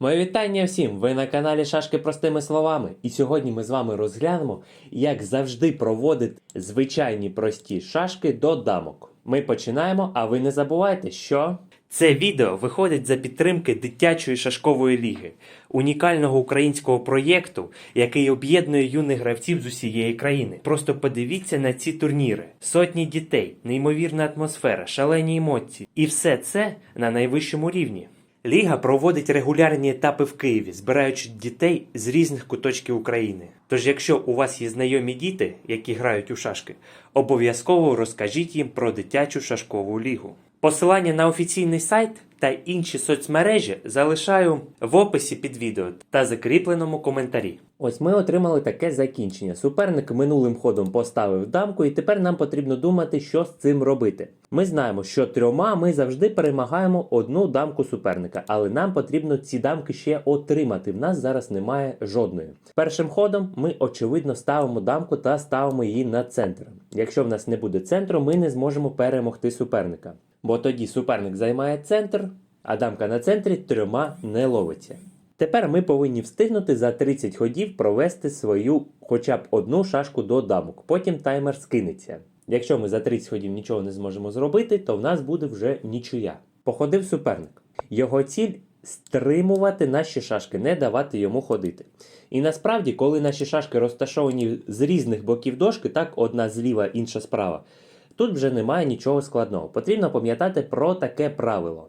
Моє вітання всім! Ви на каналі Шашки простими словами. І сьогодні ми з вами розглянемо, як завжди проводити звичайні прості шашки до дамок. Ми починаємо, а ви не забувайте, що. Це відео виходить за підтримки дитячої шашкової ліги, унікального українського проєкту, який об'єднує юних гравців з усієї країни. Просто подивіться на ці турніри: сотні дітей, неймовірна атмосфера, шалені емоції, і все це на найвищому рівні. Ліга проводить регулярні етапи в Києві, збираючи дітей з різних куточків України. Тож, якщо у вас є знайомі діти, які грають у шашки, обов'язково розкажіть їм про дитячу шашкову лігу. Посилання на офіційний сайт та інші соцмережі залишаю в описі під відео та закріпленому коментарі. Ось ми отримали таке закінчення. Суперник минулим ходом поставив дамку, і тепер нам потрібно думати, що з цим робити. Ми знаємо, що трьома ми завжди перемагаємо одну дамку суперника, але нам потрібно ці дамки ще отримати. В нас зараз немає жодної. Першим ходом ми очевидно ставимо дамку та ставимо її на центр. Якщо в нас не буде центру, ми не зможемо перемогти суперника. Бо тоді суперник займає центр, а дамка на центрі трьома не ловиться. Тепер ми повинні встигнути за 30 ходів провести свою хоча б одну шашку до дамок. Потім таймер скинеться. Якщо ми за 30 ходів нічого не зможемо зробити, то в нас буде вже нічия. Походив суперник. Його ціль стримувати наші шашки, не давати йому ходити. І насправді, коли наші шашки розташовані з різних боків дошки, так одна зліва, інша справа, тут вже немає нічого складного. Потрібно пам'ятати про таке правило: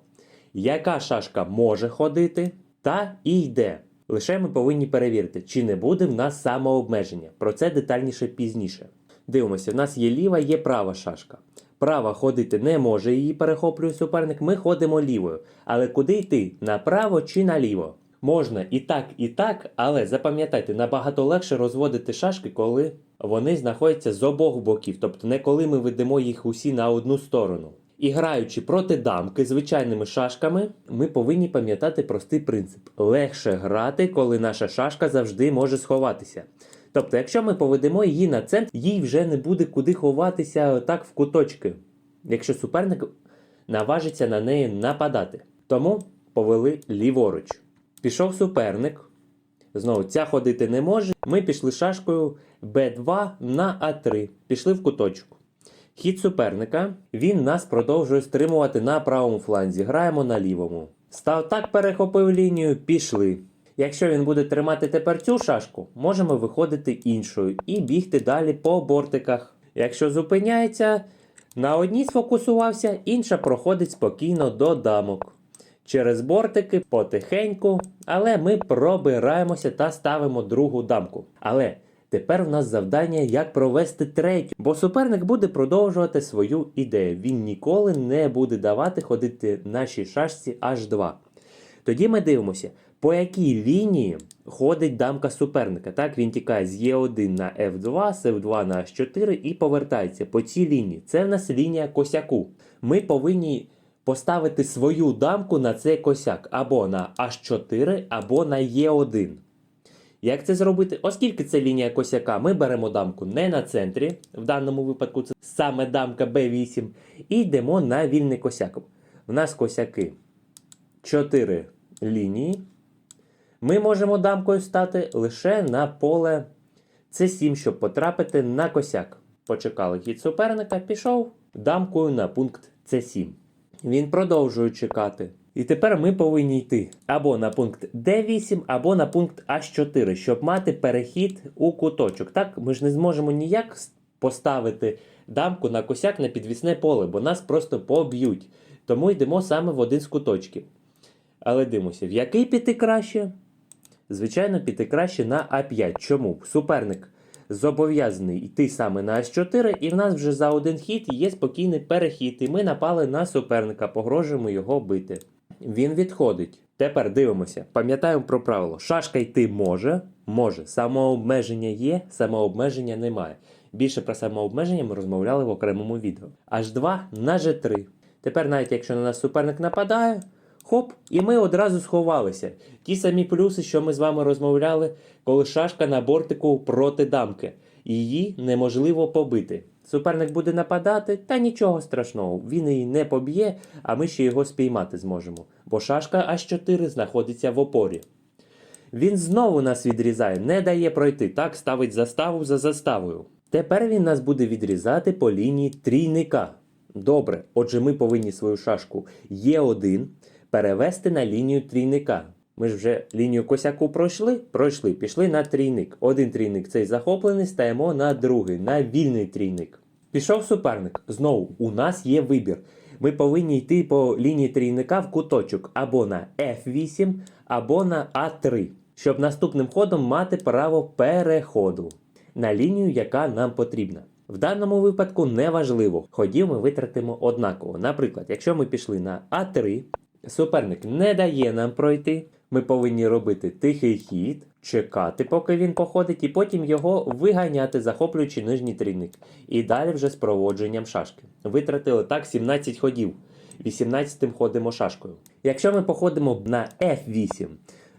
яка шашка може ходити та і йде. Лише ми повинні перевірити, чи не буде в нас самообмеження. Про це детальніше пізніше. Дивимося, в нас є ліва, є права шашка. Права ходити не може, її перехоплює суперник. Ми ходимо лівою. Але куди йти? Направо чи наліво? Можна і так, і так, але запам'ятайте, набагато легше розводити шашки, коли вони знаходяться з обох боків, тобто не коли ми ведемо їх усі на одну сторону. І граючи проти дамки звичайними шашками, ми повинні пам'ятати простий принцип: легше грати, коли наша шашка завжди може сховатися. Тобто, якщо ми поведемо її на центр, їй вже не буде куди ховатися так в куточки, якщо суперник наважиться на неї нападати. Тому повели ліворуч. Пішов суперник. Знову ця ходити не може. Ми пішли шашкою Б2 на А3. Пішли в куточку. Хід суперника. Він нас продовжує стримувати на правому фланзі. Граємо на лівому. Став так, перехопив лінію, пішли. Якщо він буде тримати тепер цю шашку, можемо виходити іншою і бігти далі по бортиках. Якщо зупиняється, на одній сфокусувався, інша проходить спокійно до дамок. Через бортики потихеньку, але ми пробираємося та ставимо другу дамку. Але тепер в нас завдання, як провести третю, бо суперник буде продовжувати свою ідею. Він ніколи не буде давати ходити нашій шашці H2. Тоді ми дивимося, по якій лінії ходить дамка суперника. Так, він тікає з Е1 на F2, з F2 на H4 і повертається по цій лінії. Це в нас лінія косяку. Ми повинні поставити свою дамку на цей косяк або на H4, або на Е1. Як це зробити? Оскільки це лінія косяка, ми беремо дамку не на центрі, в даному випадку це саме дамка B8, і йдемо на вільний косяк. В нас косяки 4 лінії. Ми можемо дамкою стати лише на поле С7, щоб потрапити на косяк. Почекали хід суперника, пішов дамкою на пункт С7. Він продовжує чекати. І тепер ми повинні йти або на пункт D8, або на пункт H4, щоб мати перехід у куточок. Так, ми ж не зможемо ніяк поставити дамку на косяк на підвісне поле, бо нас просто поб'ють. Тому йдемо саме в один з куточків. Але дивимося, в який піти краще? Звичайно, піти краще на А5. Чому? Суперник зобов'язаний йти саме на С4, і в нас вже за один хід є спокійний перехід, і ми напали на суперника, погрожуємо його бити. Він відходить. Тепер дивимося, пам'ятаємо про правило. Шашка йти може, може. Самообмеження є, самообмеження немає. Більше про самообмеження ми розмовляли в окремому відео. H2 на G3. Тепер, навіть якщо на нас суперник нападає, хоп, і ми одразу сховалися. Ті самі плюси, що ми з вами розмовляли, коли шашка на бортику проти дамки. Її неможливо побити. Суперник буде нападати, та нічого страшного, він її не поб'є, а ми ще його спіймати зможемо, бо шашка H4 знаходиться в опорі. Він знову нас відрізає, не дає пройти, так ставить заставу за заставою. Тепер він нас буде відрізати по лінії трійника. Добре, отже, ми повинні свою шашку Е1 перевести на лінію трійника. Ми ж вже лінію косяку пройшли, пройшли, пішли на трійник. Один трійник цей захоплений, стаємо на другий, на вільний трійник. Пішов суперник. Знову у нас є вибір. Ми повинні йти по лінії трійника в куточок або на F8, або на А3, щоб наступним ходом мати право переходу на лінію, яка нам потрібна. В даному випадку неважливо, ходів ми витратимо однаково. Наприклад, якщо ми пішли на А3, суперник не дає нам пройти, ми повинні робити тихий хід, чекати, поки він походить, і потім його виганяти, захоплюючи нижній трійник. І далі вже з проводженням шашки. Витратили так 17 ходів. 18 ходимо шашкою. Якщо ми походимо на F8,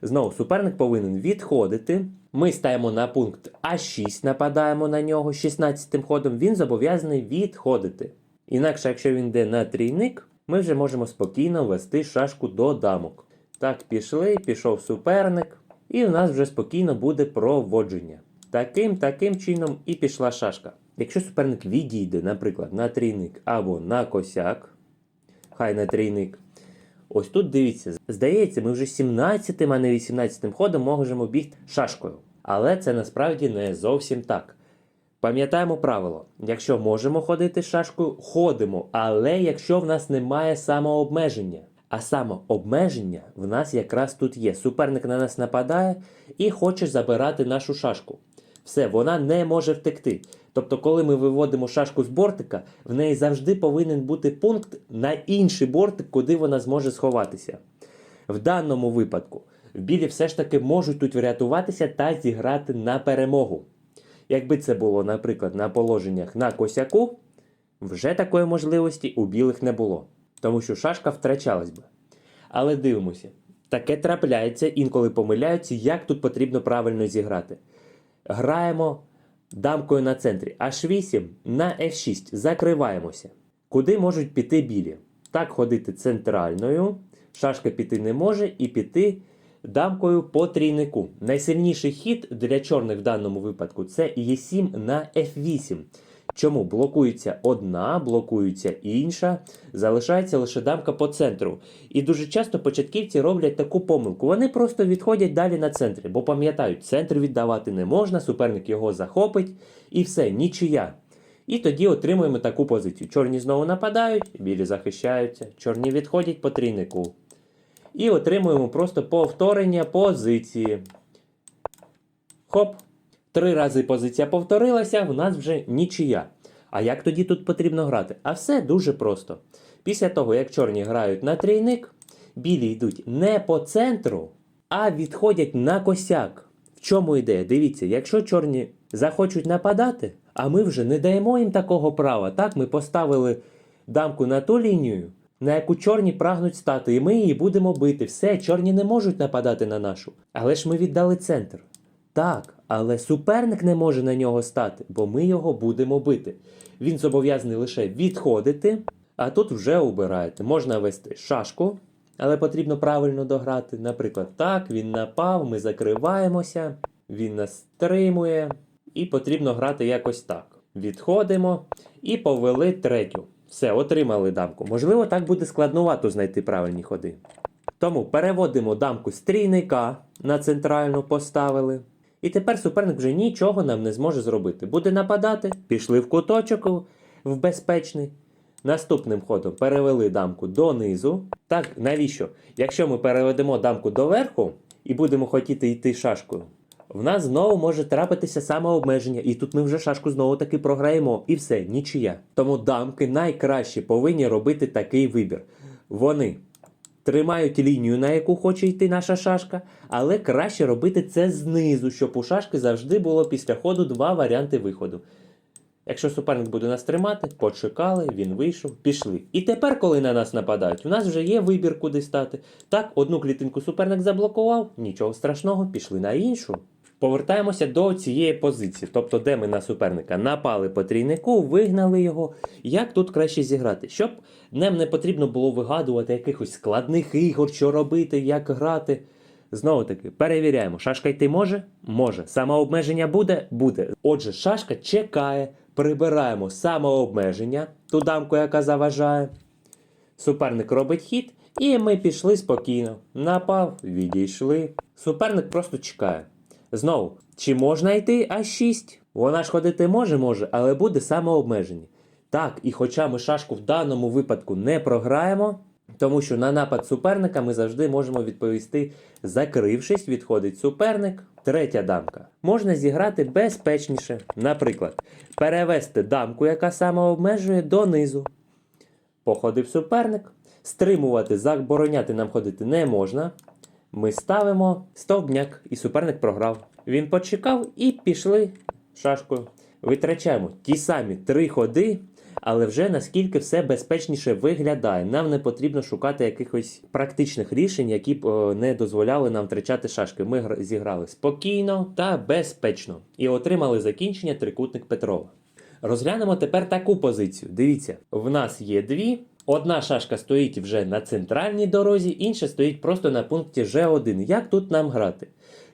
знову суперник повинен відходити. Ми стаємо на пункт А6, нападаємо на нього 16 ходом, він зобов'язаний відходити. Інакше, якщо він йде на трійник, ми вже можемо спокійно вести шашку до дамок. Так, пішли, пішов суперник, і в нас вже спокійно буде проводження. Таким таким чином і пішла шашка. Якщо суперник відійде, наприклад, на трійник або на косяк, хай на трійник. Ось тут дивіться, здається, ми вже 17, м а не 18 ходом можемо бігти шашкою. Але це насправді не зовсім так. Пам'ятаємо правило: якщо можемо ходити шашкою, ходимо, але якщо в нас немає самообмеження. А самообмеження в нас якраз тут є. Суперник на нас нападає і хоче забирати нашу шашку. Все, вона не може втекти. Тобто, коли ми виводимо шашку з бортика, в неї завжди повинен бути пункт на інший бортик, куди вона зможе сховатися. В даному випадку білі все ж таки можуть тут врятуватися та зіграти на перемогу. Якби це було, наприклад, на положеннях на косяку, вже такої можливості у білих не було, тому що шашка втрачалась би. Але дивимося, таке трапляється, інколи помиляються, як тут потрібно правильно зіграти. Граємо дамкою на центрі H8 на F6. Закриваємося. Куди можуть піти білі? Так ходити центральною. Шашка піти не може і піти дамкою по трійнику. Найсильніший хід для чорних в даному випадку це Е7 на F8. Чому блокується одна, блокується інша, залишається лише дамка по центру. І дуже часто початківці роблять таку помилку. Вони просто відходять далі на центрі, бо пам'ятають, центр віддавати не можна, суперник його захопить, і все, нічия. І тоді отримуємо таку позицію. Чорні знову нападають, білі захищаються, чорні відходять по трійнику. І отримуємо просто повторення позиції. Хоп. Три рази позиція повторилася, в нас вже нічия. А як тоді тут потрібно грати? А все дуже просто. Після того, як чорні грають на трійник, білі йдуть не по центру, а відходять на косяк. В чому ідея? Дивіться, якщо чорні захочуть нападати, а ми вже не даємо їм такого права. Так, ми поставили дамку на ту лінію, на яку чорні прагнуть стати, і ми її будемо бити. Все, чорні не можуть нападати на нашу. Але ж ми віддали центр. Так, але суперник не може на нього стати, бо ми його будемо бити. Він зобов'язаний лише відходити, а тут вже обираєте. Можна вести шашку, але потрібно правильно дограти. Наприклад, так, він напав, ми закриваємося, він нас стримує, і потрібно грати якось так. Відходимо і повели третю. Все, отримали дамку. Можливо, так буде складновато знайти правильні ходи. Тому переводимо дамку з трійника на центральну поставили. І тепер суперник вже нічого нам не зможе зробити. Буде нападати, пішли в куточок в безпечний. Наступним ходом перевели дамку донизу. Так, навіщо? Якщо ми переведемо дамку доверху і будемо хотіти йти шашкою, в нас знову може трапитися самообмеження, і тут ми вже шашку знову таки програємо, і все, нічия. Тому дамки найкраще повинні робити такий вибір. Вони тримають лінію, на яку хоче йти наша шашка, але краще робити це знизу, щоб у шашки завжди було після ходу два варіанти виходу. Якщо суперник буде нас тримати, почекали, він вийшов, пішли. І тепер, коли на нас нападають, у нас вже є вибір, куди стати. Так, одну клітинку суперник заблокував, нічого страшного, пішли на іншу. Повертаємося до цієї позиції, тобто, де ми на суперника напали по трійнику, вигнали його. Як тут краще зіграти? Щоб нам не потрібно було вигадувати якихось складних ігор, що робити, як грати. Знову таки, перевіряємо, шашка йти може? Може. Самообмеження буде? Буде. Отже, шашка чекає, прибираємо самообмеження, ту дамку, яка заважає. Суперник робить хід, і ми пішли спокійно. Напав, відійшли. Суперник просто чекає. Знову, чи можна йти А6? Вона ж ходити може, може, але буде самообмеження. Так, і хоча ми шашку в даному випадку не програємо, тому що на напад суперника ми завжди можемо відповісти, закрившись, відходить суперник. Третя дамка. Можна зіграти безпечніше. Наприклад, перевести дамку, яка самообмежує, донизу. Походив суперник. Стримувати, забороняти нам ходити не можна. Ми ставимо стовбняк, і суперник програв. Він почекав і пішли шашкою. Витрачаємо ті самі три ходи, але вже наскільки все безпечніше виглядає. Нам не потрібно шукати якихось практичних рішень, які б е, не дозволяли нам втрачати шашки. Ми гра- зіграли спокійно та безпечно і отримали закінчення трикутник Петрова. Розглянемо тепер таку позицію. Дивіться, в нас є дві. Одна шашка стоїть вже на центральній дорозі, інша стоїть просто на пункті G1. Як тут нам грати?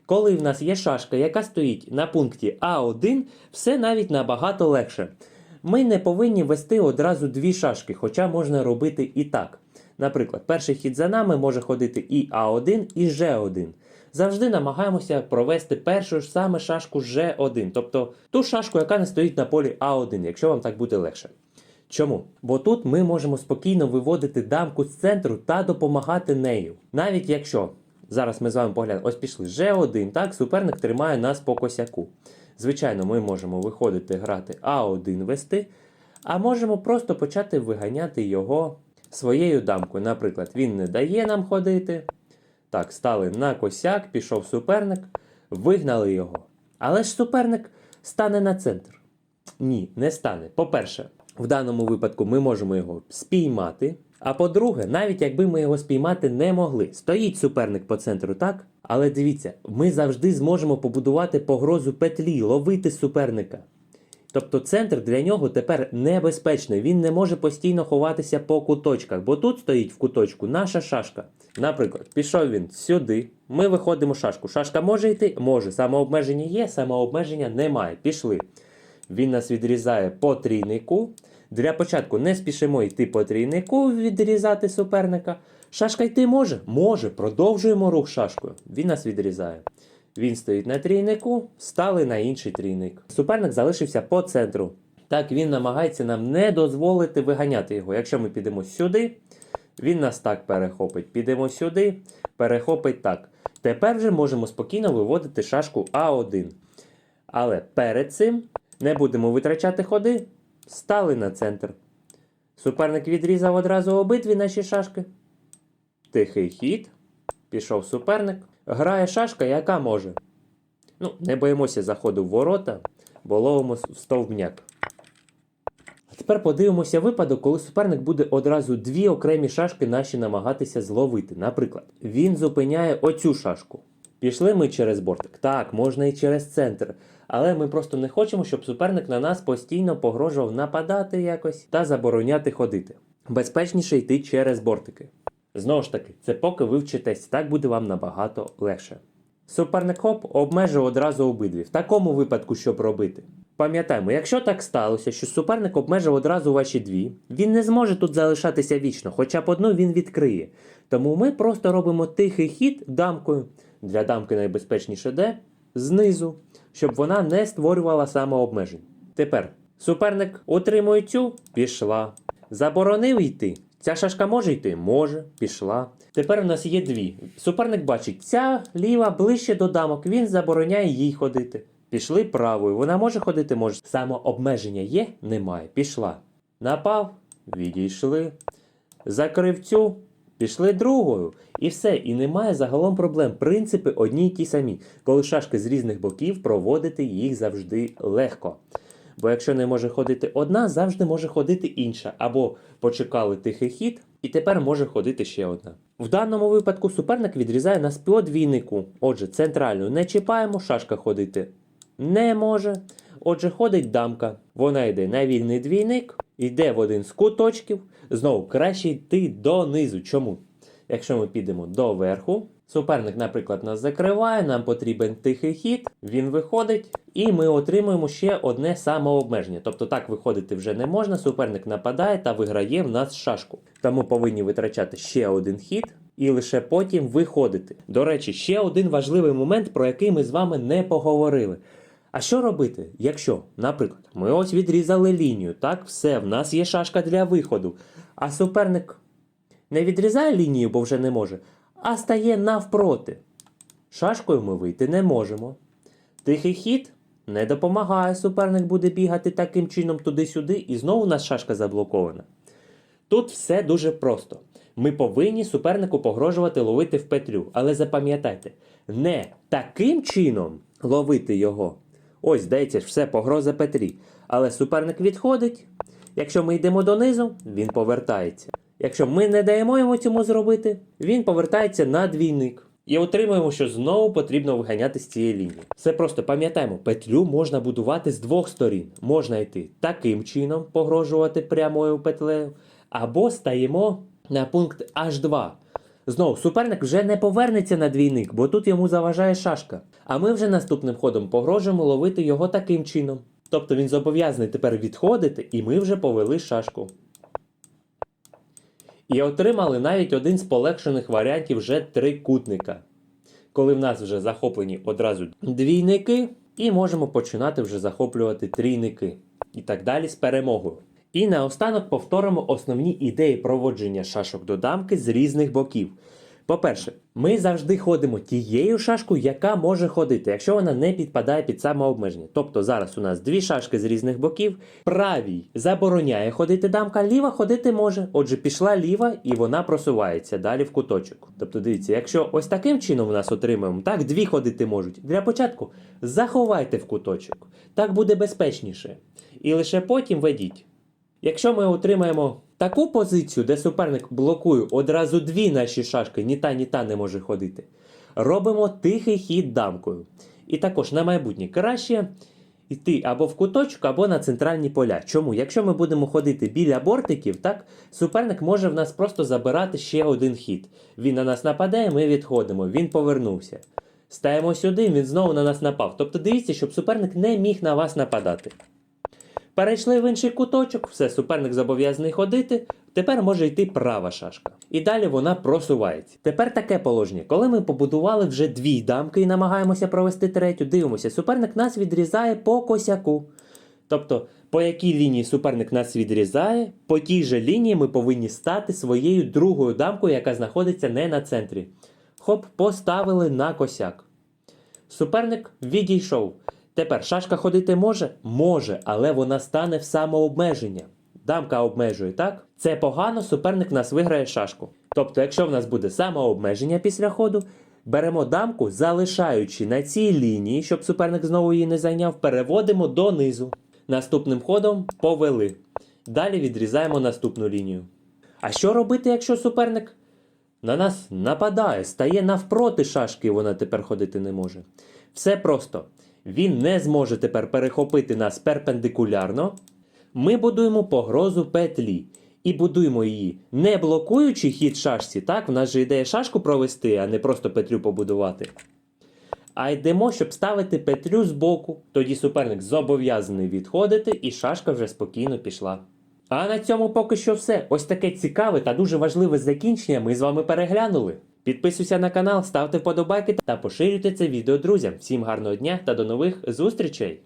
Коли в нас є шашка, яка стоїть на пункті А1, все навіть набагато легше. Ми не повинні вести одразу дві шашки, хоча можна робити і так. Наприклад, перший хід за нами може ходити і А1, і G1. Завжди намагаємося провести першу ж саме шашку G1, тобто ту шашку, яка не стоїть на полі А1, якщо вам так буде легше. Чому? Бо тут ми можемо спокійно виводити дамку з центру та допомагати нею. Навіть якщо зараз ми з вами поглянемо, ось пішли G1, так, суперник тримає нас по косяку. Звичайно, ми можемо виходити грати А1 вести, а можемо просто почати виганяти його своєю дамкою. Наприклад, він не дає нам ходити. Так, стали на косяк, пішов суперник, вигнали його. Але ж суперник стане на центр. Ні, не стане. По-перше, в даному випадку ми можемо його спіймати. А по-друге, навіть якби ми його спіймати не могли, стоїть суперник по центру, так? Але дивіться, ми завжди зможемо побудувати погрозу петлі, ловити суперника. Тобто центр для нього тепер небезпечний. Він не може постійно ховатися по куточках, бо тут стоїть в куточку наша шашка. Наприклад, пішов він сюди, ми виходимо шашку. Шашка може йти? Може. Самообмеження є, самообмеження немає. Пішли. Він нас відрізає по трійнику. Для початку не спішимо йти по трійнику, відрізати суперника. Шашка йти може? Може. Продовжуємо рух шашкою. Він нас відрізає. Він стоїть на трійнику, стали на інший трійник. Суперник залишився по центру. Так він намагається нам не дозволити виганяти його. Якщо ми підемо сюди, він нас так перехопить. Підемо сюди, перехопить так. Тепер вже можемо спокійно виводити шашку А1. Але перед цим не будемо витрачати ходи, стали на центр. Суперник відрізав одразу обидві наші шашки. Тихий хід. Пішов суперник. Грає шашка, яка може. Ну, не боїмося заходу в ворота, бо ловимо в стовбняк. А тепер подивимося випадок, коли суперник буде одразу дві окремі шашки наші намагатися зловити. Наприклад, він зупиняє оцю шашку. Пішли ми через бортик. Так, можна і через центр. Але ми просто не хочемо, щоб суперник на нас постійно погрожував нападати якось та забороняти ходити. Безпечніше йти через бортики. Знову ж таки, це поки ви вчитесь, так буде вам набагато легше. Суперник хоп обмежив одразу обидві. В такому випадку що б робити? Пам'ятаємо, якщо так сталося, що суперник обмежив одразу ваші дві, він не зможе тут залишатися вічно, хоча б одну він відкриє. Тому ми просто робимо тихий хід дамкою. Для дамки найбезпечніше де? Знизу, щоб вона не створювала самообмежень. Тепер суперник отримує цю, пішла. Заборонив йти. Ця шашка може йти? Може, пішла. Тепер у нас є дві. Суперник бачить, ця ліва ближче до дамок, він забороняє їй ходити. Пішли правою. Вона може ходити, може. Самообмеження є? Немає. Пішла. Напав, відійшли. Закрив цю, пішли другою. І все. І немає загалом проблем. Принципи одні й ті самі. Коли шашки з різних боків, проводити їх завжди легко. Бо якщо не може ходити одна, завжди може ходити інша. Або почекали тихий хід І тепер може ходити ще одна. В даному випадку суперник відрізає нас по двійнику. Отже, центральну не чіпаємо, шашка ходити не може. Отже, ходить дамка. Вона йде на вільний двійник, йде в один з куточків. Знову краще йти донизу. Чому? Якщо ми підемо до верху, суперник, наприклад, нас закриває, нам потрібен тихий хід, він виходить, і ми отримуємо ще одне самообмеження. Тобто так виходити вже не можна, суперник нападає та виграє в нас шашку. Тому повинні витрачати ще один хід. І лише потім виходити. До речі, ще один важливий момент, про який ми з вами не поговорили. А що робити, якщо, наприклад, ми ось відрізали лінію, так, все, в нас є шашка для виходу, а суперник не відрізає лінію, бо вже не може, а стає навпроти. Шашкою ми вийти не можемо. Тихий хід не допомагає, суперник буде бігати таким чином туди-сюди, і знову у нас шашка заблокована. Тут все дуже просто. Ми повинні супернику погрожувати ловити в петлю. Але запам'ятайте, не таким чином ловити його. Ось, здається все погроза петлі. Але суперник відходить. Якщо ми йдемо донизу, він повертається. Якщо ми не даємо йому цьому зробити, він повертається на двійник. І отримуємо, що знову потрібно виганяти з цієї лінії. Все просто пам'ятаємо, петлю можна будувати з двох сторін. Можна йти таким чином, погрожувати прямою петлею, або стаємо на пункт H2. Знову, суперник вже не повернеться на двійник, бо тут йому заважає шашка. А ми вже наступним ходом погрожуємо ловити його таким чином. Тобто він зобов'язаний тепер відходити, і ми вже повели шашку. І отримали навіть один з полегшених варіантів вже трикутника. Коли в нас вже захоплені одразу двійники, і можемо починати вже захоплювати трійники. І так далі з перемогою. І наостанок повторимо основні ідеї проводження шашок до дамки з різних боків. По-перше, ми завжди ходимо тією шашкою, яка може ходити, якщо вона не підпадає під самообмеження. Тобто зараз у нас дві шашки з різних боків. Правій забороняє ходити дамка, ліва ходити може. Отже, пішла ліва і вона просувається далі в куточок. Тобто, дивіться, якщо ось таким чином у нас отримаємо, так дві ходити можуть. Для початку заховайте в куточок. Так буде безпечніше. І лише потім ведіть. Якщо ми отримаємо таку позицію, де суперник блокує одразу дві наші шашки, ні та, ні та не може ходити, робимо тихий хід дамкою. І також на майбутнє краще йти або в куточок, або на центральні поля. Чому? Якщо ми будемо ходити біля бортиків, так, суперник може в нас просто забирати ще один хід. Він на нас нападає, ми відходимо, він повернувся. Стаємо сюди, він знову на нас напав. Тобто дивіться, щоб суперник не міг на вас нападати. Перейшли в інший куточок, все, суперник зобов'язаний ходити. Тепер може йти права шашка. І далі вона просувається. Тепер таке положення. Коли ми побудували вже дві дамки і намагаємося провести третю, дивимося, суперник нас відрізає по косяку. Тобто, по якій лінії суперник нас відрізає, по тій же лінії ми повинні стати своєю другою дамкою, яка знаходиться не на центрі. Хоп, поставили на косяк. Суперник відійшов. Тепер шашка ходити може? Може, але вона стане в самообмеження. Дамка обмежує, так? Це погано, суперник нас виграє шашку. Тобто, якщо в нас буде самообмеження після ходу, беремо дамку, залишаючи на цій лінії, щоб суперник знову її не зайняв, переводимо донизу. Наступним ходом повели. Далі відрізаємо наступну лінію. А що робити, якщо суперник на нас нападає, стає навпроти шашки, і вона тепер ходити не може? Все просто. Він не зможе тепер перехопити нас перпендикулярно. Ми будуємо погрозу петлі. І будуємо її, не блокуючи хід шашці, так? В нас же ідея шашку провести, а не просто петлю побудувати. А йдемо, щоб ставити петлю збоку. Тоді суперник зобов'язаний відходити, і шашка вже спокійно пішла. А на цьому поки що все. Ось таке цікаве та дуже важливе закінчення ми з вами переглянули. Підписуйся на канал, ставте вподобайки та поширюйте це відео друзям. Всім гарного дня та до нових зустрічей!